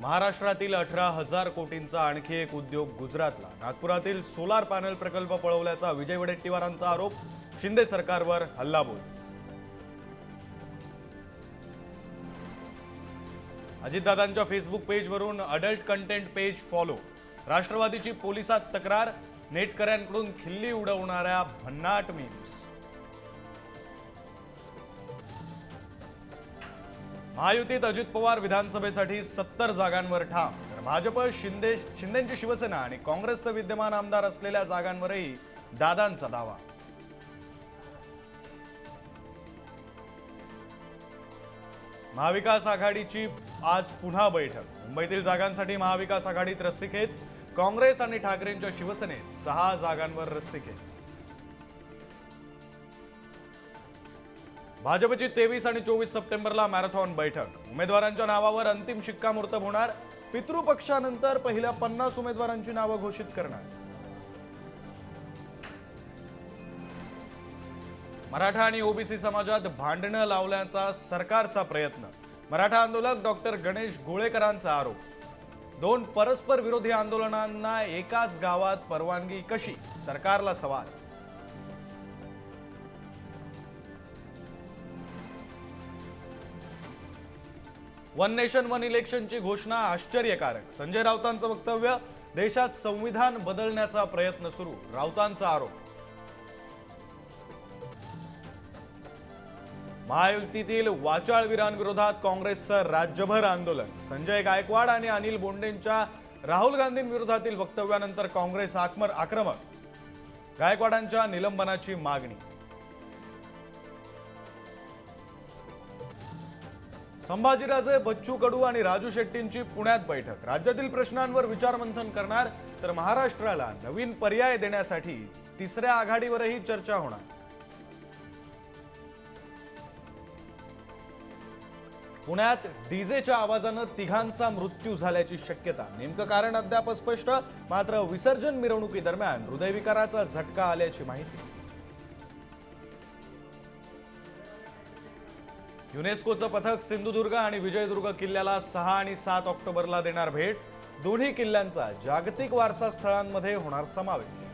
महाराष्ट्रातील अठरा हजार कोटींचा आणखी एक उद्योग गुजरातला. नागपुरातील सोलार पॅनल प्रकल्प पळवल्याचा विजय वडेट्टीवारांचा आरोप शिंदे सरकारवर हल्लाबोल. अजितदादांच्या फेसबुक पेजवरून अडल्ट कंटेंट पेज फॉलो राष्ट्रवादीची पोलिसात तक्रार नेटकऱ्यांकडून खिल्ली उडवणाऱ्या भन्नाट मीम्स महायुतीत अजित पवार विधानसभेसाठी सत्तर जागांवर ठाम. तर भाजप शिंदे शिंदेची शिवसेना आणि काँग्रेसचं विद्यमान आमदार असलेल्या जागांवरही दादांचा दावा. महाविकास आघाडीची आज पुन्हा बैठक. मुंबईतील जागांसाठी महाविकास आघाडीत रस्सीखेच काँग्रेस आणि ठाकरेंच्या शिवसेनेत सहा जागांवर रस्सीखेच. भाजपची तेवीस आणि चोवीस सप्टेंबरला मॅरेथॉन बैठक. उमेदवारांच्या नावावर अंतिम शिक्कामोर्तब होणार. पितृपक्षानंतर पहिल्या पन्नास उमेदवारांची नावं घोषित करणार. मराठा आणि ओबीसी समाजात भांडणं लावल्याचा सरकारचा प्रयत्न. मराठा आंदोलक डॉक्टर गणेश गोळेकरांचा आरोप. दोन परस्पर विरोधी आंदोलनांना एकाच गावात परवानगी कशी? सरकारला सवाल. वन नेशन वन इलेक्शनची घोषणा आश्चर्यकारक. संजय राऊतांचं वक्तव्य देशात संविधान बदलण्याचा प्रयत्न सुरू राऊतांचा आरोप. महायुतीतील वाचाळवीरांविरोधात काँग्रेसचं राज्यभर आंदोलन. संजय गायकवाड आणि अनिल बोंडेंच्या राहुल गांधींविरोधातील वक्तव्यानंतर काँग्रेस आक्रमक. गायकवाडांच्या निलंबनाची मागणी. संभाजीराजे बच्चू कडू आणि राजू शेट्टींची पुण्यात बैठक. राज्यातील प्रश्नांवर विचारमंथन करणार तर महाराष्ट्राला नवीन पर्याय देण्यासाठी तिसऱ्या आघाडीवरही चर्चा होणार. पुण्यात डीजेच्या आवाजानं तिघांचा मृत्यू झाल्याची शक्यता. नेमकं कारण अद्याप स्पष्ट मात्र विसर्जन मिरवणुकीदरम्यान हृदयविकाराचा झटका आल्याची माहिती. युनेस्कोचं पथक सिंधुदुर्ग आणि विजयदुर्ग किल्ल्याला सहा आणि सात ऑक्टोबरला देणार भेट. दोन्ही किल्ल्यांचा जागतिक वारसा स्थळांमध्ये होणार समावेश.